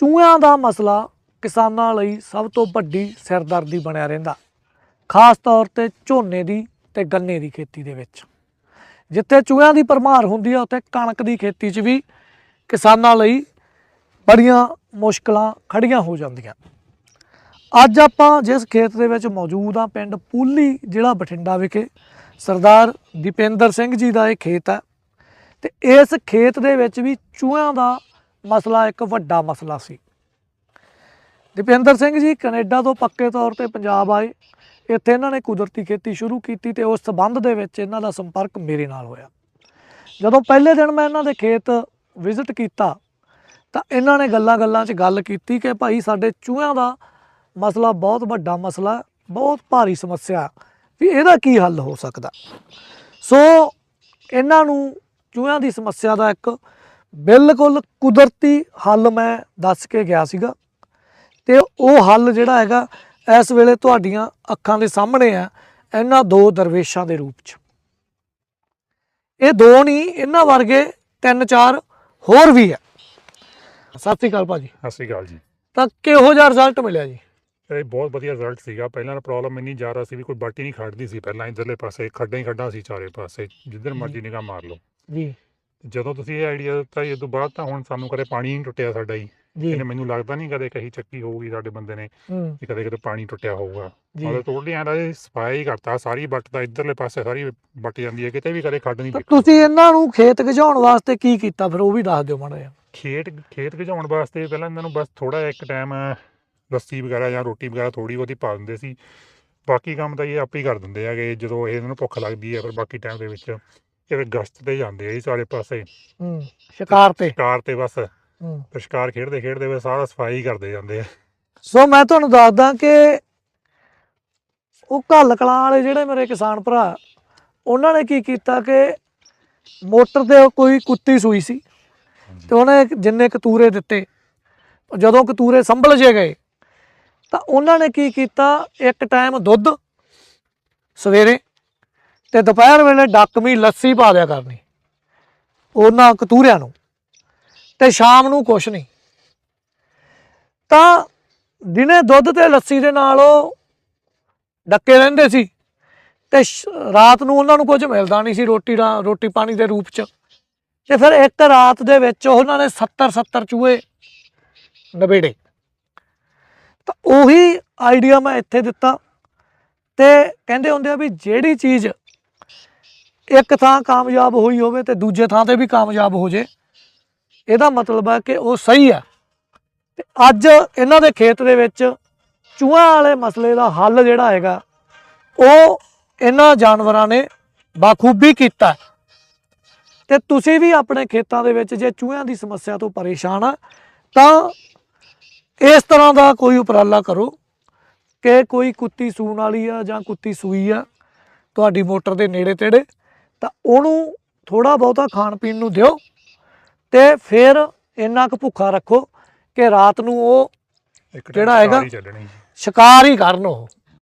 ਚੂਹਿਆਂ ਦਾ ਮਸਲਾ ਕਿਸਾਨਾਂ ਲਈ ਸਭ ਤੋਂ ਵੱਡੀ ਸਿਰਦਰਦੀ ਬਣਿਆ ਰਹਿੰਦਾ। ਖਾਸ ਤੌਰ ਤੇ ਝੋਨੇ ਦੀ ਤੇ ਗੰਨੇ ਦੀ ਖੇਤੀ ਦੇ ਵਿੱਚ। ਜਿੱਥੇ ਚੂਹਿਆਂ ਦੀ ਭਰਮਾਰ ਹੁੰਦੀ ਆ, ਉੱਥੇ ਕਣਕ ਦੀ ਖੇਤੀ 'ਚ ਵੀ ਕਿਸਾਨਾਂ ਲਈ ਬੜੀਆਂ ਮੁਸ਼ਕਲਾਂ ਖੜੀਆਂ ਹੋ ਜਾਂਦੀਆਂ। ਅੱਜ ਆਪਾਂ ਜਿਸ ਖੇਤ ਦੇ ਵਿੱਚ ਮੌਜੂਦ ਆ, ਪਿੰਡ ਪੂਲੀ ਜ਼ਿਲ੍ਹਾ ਬਠਿੰਡਾ ਵਿਖੇ, ਸਰਦਾਰ ਦੀਪੇਂਦਰ ਸਿੰਘ ਜੀ ਦਾ ਇਹ ਖੇਤ ਹੈ ਤੇ ਇਸ ਖੇਤ ਦੇ ਵਿੱਚ ਵੀ ਚੂਹਿਆਂ ਦਾ ਮਸਲਾ ਇੱਕ ਵੱਡਾ ਮਸਲਾ ਸੀ। ਦੀਪਿੰਦਰ ਸਿੰਘ ਜੀ ਕੈਨੇਡਾ ਤੋਂ ਪੱਕੇ ਤੌਰ ਤੇ ਪੰਜਾਬ ਆਏ। ਇੱਥੇ ਇਹਨਾਂ ਨੇ ਕੁਦਰਤੀ ਖੇਤੀ ਸ਼ੁਰੂ ਕੀਤੀ ਤੇ ਉਸ ਸਬੰਧ ਦੇ ਵਿੱਚ ਇਹਨਾਂ ਦਾ ਸੰਪਰਕ ਮੇਰੇ ਨਾਲ ਹੋਇਆ। ਜਦੋਂ ਪਹਿਲੇ ਦਿਨ ਮੈਂ ਇਹਨਾਂ ਦੇ ਖੇਤ ਵਿਜ਼ਿਟ ਕੀਤਾ, ਤਾਂ ਇਹਨਾਂ ਨੇ ਗੱਲਾਂ-ਗੱਲਾਂ 'ਚ ਗੱਲ ਕੀਤੀ ਕਿ ਭਾਈ ਸਾਡੇ ਚੂਹਿਆਂ ਦਾ ਮਸਲਾ ਬਹੁਤ ਵੱਡਾ ਮਸਲਾ, ਬਹੁਤ ਭਾਰੀ ਸਮੱਸਿਆ, ਵੀ ਇਹਦਾ ਕੀ ਹੱਲ ਹੋ ਸਕਦਾ। ਸੋ ਇਹਨਾਂ ਨੂੰ ਚੂਹਿਆਂ ਦੀ ਸਮੱਸਿਆ ਦਾ ਇੱਕ ਬਿਲਕੁਲ ਕੁਦਰਤੀ ਹੱਲ ਮੈਂ ਦੱਸ ਕੇ ਗਿਆ ਸੀਗਾ। ਤੇ ਉਹ ਹੱਲ ਜਿਹੜਾ ਹੈਗਾ ਇਸ ਵੇਲੇ ਤੁਹਾਡੀਆਂ ਅੱਖਾਂ ਦੇ ਸਾਹਮਣੇ ਆ ਇਹਨਾਂ ਦੋ ਦਰਵੇਸ਼ਾਂ ਦੇ ਰੂਪ 'ਚ। ਇਹ ਦੋ ਨਹੀਂ ਇਹਨਾਂ ਵਰਗੇ ਤਿੰਨ ਚਾਰ ਹੋਰ ਵੀ ਆ। ਸਤਿ ਸ਼੍ਰੀ ਅਕਾਲ ਭਾਜੀ। ਸਤਿ ਸ਼੍ਰੀ ਅਕਾਲ ਜੀ। ਤਾਂ ਕਿਹੋ ਜਿਹਾ ਰਿਜ਼ਲਟ ਮਿਲਿਆ ਜੀ? ਇਹ ਬਹੁਤ ਵਧੀਆ ਰਿਜ਼ਲਟ ਸੀਗਾ। ਪਹਿਲਾਂ ਪ੍ਰੋਬਲਮ ਇੰਨੀ ਜ਼ਿਆਦਾ ਸੀ ਵੀ ਕੋਈ ਬਾਟੀ ਨਹੀਂ ਖੜਦੀ ਸੀ। ਪਹਿਲਾਂ ਇਧਰਲੇ ਪਾਸੇ ਖੱਡਾਂ ਹੀ ਖੱਡਾਂ ਸੀ ਚਾਰੇ ਪਾਸੇ। ਜਿੱਧਰ ਮਰਜ਼ੀ ਨਿਗਾਹ ਮਾਰ ਲਓ। ਜੀ। ਜਦੋਂ ਤੁਸੀਂ ਇਹ ਆਈਡੀਆ ਦਿੱਤਾ ਇਹ ਤੋਂ ਬਾਅਦ ਤਾਂ ਹੁਣ ਸਾਨੂੰ ਕਦੇ ਪਾਣੀ ਨਹੀਂ ਟੁੱਟਿਆ ਸਾਡਾ ਹੀ ਜੀ। ਇਹਨੇ ਮੈਨੂੰ ਲੱਗਦਾ ਨਹੀਂ ਕਦੇ ਕਹੀ ਚੱਕੀ ਹੋਊਗੀ ਸਾਡੇ ਬੰਦੇ ਨੇ ਹੂੰ। ਕਿ ਕਦੇ ਕਦੇ ਪਾਣੀ ਟੁੱਟਿਆ ਹੋਊਗਾ। ਜੀ। ਮਤਲਬ ਟੋਟਲੀ ਐਂ ਦਾ ਇਹ ਸਫ਼ਾਈ ਕਰਤਾ ਸਾਰੀ ਬੱਟ ਦਾ ਇਧਰਲੇ ਪਾਸੇ ਸਾਰੀ ਬੱਟ ਜਾਂਦੀ ਹੈ ਕਿਤੇ ਵੀ ਕਦੇ ਖੱਡ ਨਹੀਂ ਤਾਂ ਦੇਖੀ ਤੁਸੀਂ ਇਹਨਾਂ ਨੂੰ ਖੇਤ ਗਜਾਉਣ ਵਾਸਤੇ ਕੀ ਕੀਤਾ ਫਿਰ ਉਹ ਵੀ ਦੱਸ ਦਿਓ ਮਾੜਾ ਜਿਹਾ। ਖੇਤ ਖੇਤ ਗਜਾਉਣ ਵਾਸਤੇ ਪਹਿਲਾਂ ਇਹਨਾਂ ਨੂੰ ਬਸ ਥੋੜਾ ਜਿਹਾ ਇੱਕ ਟਾਈਮ ਲੱਸੀ ਵਗੈਰਾ ਜਾਂ ਰੋਟੀ ਵਗੈਰਾ ਥੋੜੀ ਬਹੁਤੀ ਪਾ ਦਿੰਦੇ ਸੀ। ਬਾਕੀ ਕੰਮ ਤਾਂ ਇਹ ਆਪੇ ਹੀ ਕਰ ਦਿੰਦੇ ਹੈਗੇ ਜਦੋਂ ਇਹ ਇਹਨਾਂ ਨੂੰ ਭੁੱਖ ਲੱਗਦੀ ਹੈ ਫਿਰ ਬਾਕੀ ਟਾਈਮ ਦੇ ਵਿੱਚ। ਫਿਰ ਗਸ਼ਤ ਤੇ ਜਾਂਦੇ ਆ ਜੀ ਸਾਰੇ ਪਾਸੇ। ਹੂੰ ਸ਼ਿਕਾਰ ਤੇ। ਸ਼ਿਕਾਰ ਤੇ ਬਸ। ਹੂੰ। ਸ਼ਿਕਾਰ ਖੇਡਦੇ ਖੇਡਦੇ ਬਸ ਸਾਰਾ ਸਫ਼ਾਈ ਕਰਦੇ ਜਾਂਦੇ ਆ। ਸੋ ਮੈਂ ਤੁਹਾਨੂੰ ਦੱਸਦਾ ਕਿ ਉਹ ਘੱਲ ਕਲਾਂ ਵਾਲੇ ਜਿਹੜੇ ਮੇਰੇ ਕਿਸਾਨ ਭਰਾ ਉਹਨਾਂ ਨੇ ਕੀ ਕੀਤਾ ਕਿ ਮੋਟਰ ਤੇ ਕੋਈ ਕੁੱਤੀ ਸੂਈ ਸੀ ਤੇ ਉਹਨੇ ਜਿੰਨੇ ਕਤੂਰੇ ਦਿੱਤੇ ਜਦੋਂ ਕਤੂਰੇ ਸੰਭਲ ਜੇ ਗਏ ਤਾਂ ਉਹਨਾਂ ਨੇ ਕੀ ਕੀਤਾ ਇੱਕ ਟਾਈਮ ਦੁੱਧ ਸਵੇਰੇ ਤੇ ਦੁਪਹਿਰ ਵੇਲੇ ਡੱਕਵੀਂ ਲੱਸੀ ਪਾ ਦਿਆ ਕਰਨੀ, ਉਹਨਾਂ ਕਤੂਰਿਆਂ ਨੂੰ। ਤੇ ਸ਼ਾਮ ਨੂੰ ਕੁਛ ਨਹੀਂ। ਤਾਂ ਦਿਨੇ ਦੁੱਧ ਤੇ ਲੱਸੀ ਦੇ ਨਾਲ ਉਹ ਡੱਕੇ ਰਹਿੰਦੇ ਸੀ। ਤੇ ਸ਼- ਰਾਤ ਨੂੰ ਉਹਨਾਂ ਨੂੰ ਕੁਝ ਮਿਲਦਾ ਨਹੀਂ ਸੀ ਰੋਟੀ ਦਾ ਰੋਟੀ ਪਾਣੀ ਦੇ ਰੂਪ ਚ। ਤੇ ਫਿਰ ਇੱਕ ਰਾਤ ਦੇ ਵਿੱਚ ਉਹਨਾਂ ਨੇ 70 70 ਚੂਹੇ ਨਵੇੜੇ ਤਾਂ ਉਹੀ ਆਈਡੀਆ ਮੈਂ ਇੱਥੇ ਦਿੱਤਾ। ਤੇ ਕਹਿੰਦੇ ਹੁੰਦੇ ਆ ਵੀ ਜਿਹੜੀ ਚੀਜ਼ ਇੱਕ ਥਾਂ ਕਾਮਯਾਬ ਹੋਈ ਹੋਵੇ ਤੇ ਦੂਜੇ ਥਾਂ ਤੇ ਵੀ ਕਾਮਯਾਬ ਹੋ ਜੇ ਇਹਦਾ ਮਤਲਬ ਹੈ ਕਿ ਉਹ ਸਹੀ ਹੈ ਤੇ ਅੱਜ ਇਹਨਾਂ ਦੇ ਖੇਤ ਦੇ ਵਿੱਚ ਚੂਹਿਆਂ ਵਾਲੇ ਮਸਲੇ ਦਾ ਹੱਲ ਜਿਹੜਾ ਹੈਗਾ, ਉਹ ਇਹਨਾਂ ਜਾਨਵਰਾਂ ਨੇ ਬਾਖੂਬੀ ਕੀਤਾ ਹੈ। ਤੇ ਤੁਸੀਂ ਵੀ ਆਪਣੇ ਖੇਤਾਂ ਦੇ ਵਿੱਚ ਜੇ ਚੂਹਿਆਂ ਦੀ ਸਮੱਸਿਆ ਤੋਂ ਪਰੇਸ਼ਾਨ ਆ, ਤਾਂ ਇਸ ਤਰ੍ਹਾਂ ਦਾ ਕੋਈ ਉਪਰਾਲਾ ਕਰੋ ਕਿ ਕੋਈ ਕੁੱਤੀ ਸੂਣ ਵਾਲੀ ਆ ਜਾਂ ਕੁੱਤੀ ਸੂਈ ਆ, ਤੁਹਾਡੀ ਮੋਟਰ ਦੇ ਨੇੜੇ ਤੇੜੇ ਤਾਂ ਉਹਨੂੰ ਥੋੜਾ ਬਹੁਤਾ ਖਾਣ ਪੀਣ ਨੂੰ ਦਿਓ ਤੇ ਫਿਰ ਇੰਨਾ ਕੁ ਭੁੱਖਾ ਰੱਖੋ ਕਿ ਰਾਤ ਨੂੰ ਉਹ ਜਿਹੜਾ ਹੈਗਾ? ਸ਼ਿਕਾਰ ਹੀ ਕਰਨ ਉਹ